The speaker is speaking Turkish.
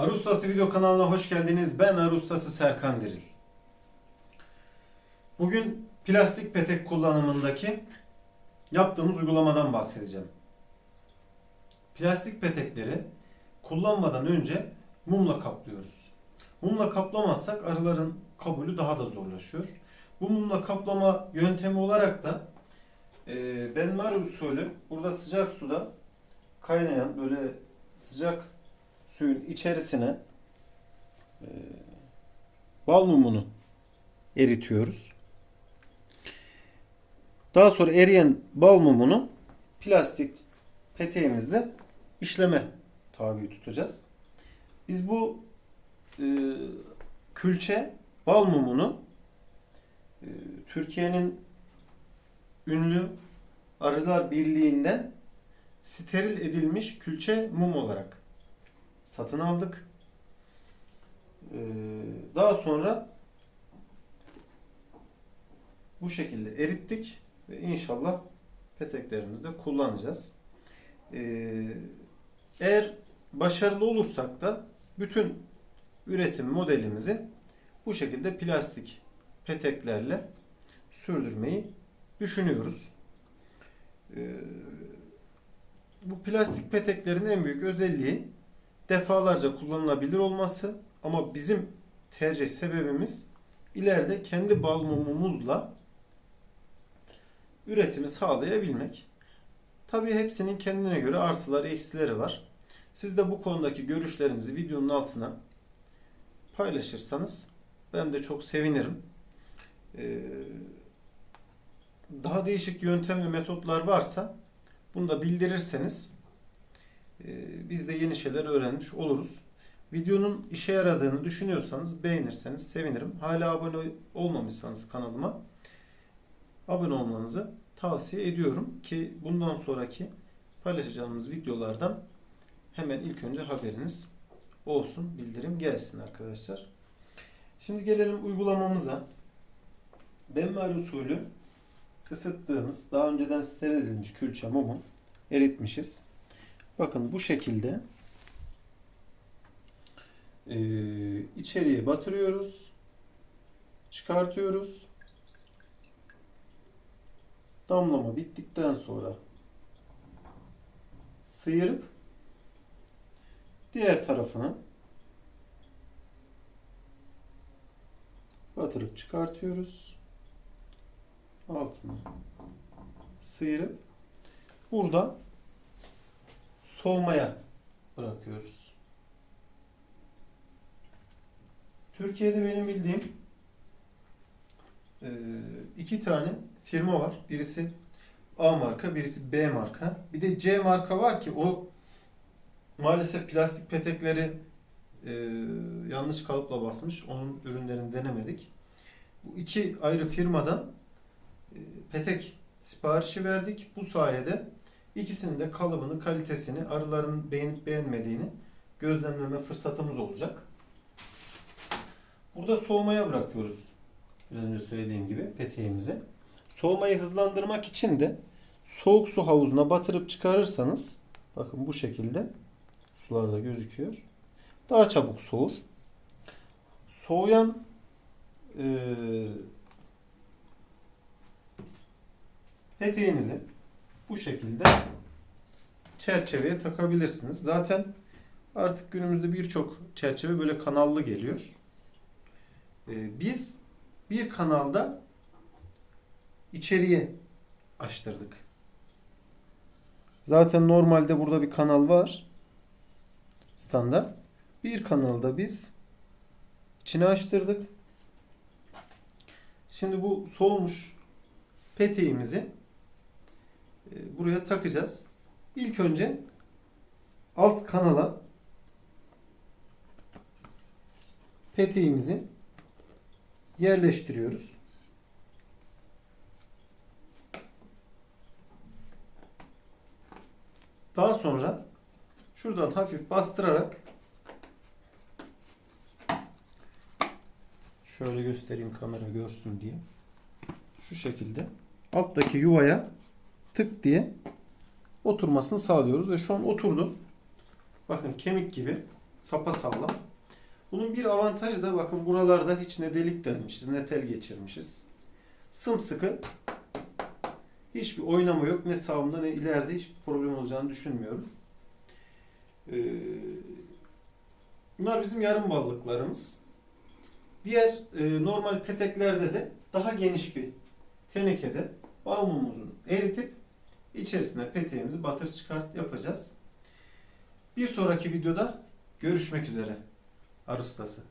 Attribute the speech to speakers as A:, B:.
A: Arı Ustası video kanalına hoş geldiniz. Ben Arı Ustası Serkan Diril. Bugün plastik petek kullanımındaki yaptığımız uygulamadan bahsedeceğim. Plastik petekleri kullanmadan önce mumla kaplıyoruz. Mumla kaplamazsak arıların kabulü daha da zorlaşıyor. Bu mumla kaplama yöntemi olarak da e, benmari usulü burada sıcak suda kaynayan böyle sıcak suyun içerisine e, bal mumunu eritiyoruz. Daha sonra eriyen bal mumunu plastik peteğimizle işleme tabi tutacağız. Biz bu e, külçe bal mumunu e, Türkiye'nin ünlü Arılar Birliği'nden steril edilmiş külçe mum olarak satın aldık. Ee, daha sonra bu şekilde erittik ve inşallah peteklerimizde kullanacağız. Ee, eğer başarılı olursak da bütün üretim modelimizi bu şekilde plastik peteklerle sürdürmeyi düşünüyoruz. Ee, bu plastik peteklerin en büyük özelliği defalarca kullanılabilir olması ama bizim tercih sebebimiz ileride kendi bal mumumuzla üretimi sağlayabilmek. Tabii hepsinin kendine göre artıları eksileri var. Siz de bu konudaki görüşlerinizi videonun altına paylaşırsanız ben de çok sevinirim. Ee, daha değişik yöntem ve metotlar varsa bunu da bildirirseniz biz de yeni şeyler öğrenmiş oluruz. Videonun işe yaradığını düşünüyorsanız beğenirseniz sevinirim. Hala abone olmamışsanız kanalıma abone olmanızı tavsiye ediyorum ki bundan sonraki paylaşacağımız videolardan hemen ilk önce haberiniz olsun, bildirim gelsin arkadaşlar. Şimdi gelelim uygulamamıza. Benmari usulü ısıttığımız, daha önceden steril edilmiş külçe mumu eritmişiz. Bakın bu şekilde e, içeriye batırıyoruz. Çıkartıyoruz. Damlama bittikten sonra sıyırıp diğer tarafını batırıp çıkartıyoruz. Altını sıyırıp burada soğumaya bırakıyoruz. Türkiye'de benim bildiğim iki tane firma var. Birisi A marka, birisi B marka. Bir de C marka var ki o maalesef plastik petekleri yanlış kalıpla basmış. Onun ürünlerini denemedik. Bu iki ayrı firmadan petek siparişi verdik. Bu sayede ikisinin de kalıbını, kalitesini, arıların beğenip beğenmediğini gözlemleme fırsatımız olacak. Burada soğumaya bırakıyoruz. Biraz önce söylediğim gibi peteğimizi. Soğumayı hızlandırmak için de soğuk su havuzuna batırıp çıkarırsanız bakın bu şekilde sularda gözüküyor. Daha çabuk soğur. Soğuyan eee peteğinizi bu şekilde çerçeveye takabilirsiniz. Zaten artık günümüzde birçok çerçeve böyle kanallı geliyor. Ee, biz bir kanalda içeriye açtırdık. Zaten normalde burada bir kanal var. Standart. Bir kanalda biz içine açtırdık. Şimdi bu soğumuş peteğimizi buraya takacağız. İlk önce alt kanala peteğimizi yerleştiriyoruz. Daha sonra şuradan hafif bastırarak şöyle göstereyim kamera görsün diye. Şu şekilde alttaki yuvaya tık diye oturmasını sağlıyoruz ve şu an oturdu. Bakın kemik gibi Sapa sağlam. Bunun bir avantajı da bakın buralarda hiç ne delik delmişiz ne tel geçirmişiz. Sımsıkı. Hiçbir oynama yok. Ne sağımda ne ileride hiçbir problem olacağını düşünmüyorum. Ee, bunlar bizim yarım ballıklarımız. Diğer e, normal peteklerde de daha geniş bir tenekede bal mumumuzu eritip içerisine peteğimizi batır çıkart yapacağız. Bir sonraki videoda görüşmek üzere. Arustası.